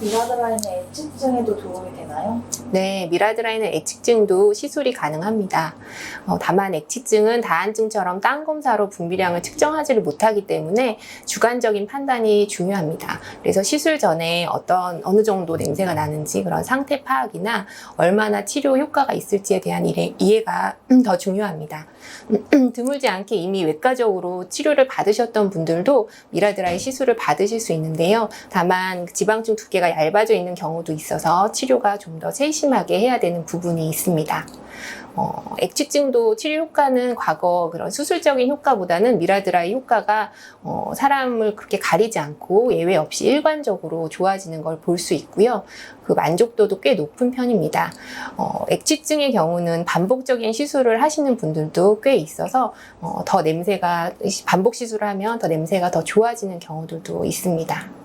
미라드라인의 엣지증에도 도움이 되나요? 네, 미라드라인은 액치증도 시술이 가능합니다. 어, 다만 액치증은 다한증처럼 딴 검사로 분비량을 측정하지를 못하기 때문에 주관적인 판단이 중요합니다. 그래서 시술 전에 어떤 어느 정도 냄새가 나는지 그런 상태 파악이나 얼마나 치료 효과가 있을지에 대한 이해, 이해가 음, 더 중요합니다. 드물지 않게 이미 외과적으로 치료를 받으셨던 분들도 미라드라이 시술을 받으실 수 있는데요. 다만 지방층 두께 가 얇아져 있는 경우도 있어서 치료가 좀 더 세심하게 해야 되는 부분이 있습니다. 어, 액취증도 치료 효과는 과거 그런 수술적인 효과보다는 미라드라이 효과가 어, 사람을 그렇게 가리지 않고 예외 없이 일관적으로 좋아지는 걸 볼 수 있고요. 그 만족도도 꽤 높은 편입니다. 어, 액취증의 경우는 반복적인 시술을 하시는 분들도 꽤 있어서 어, 더 냄새가 반복 시술을 하면 더 냄새가 더 좋아지는 경우들도 있습니다.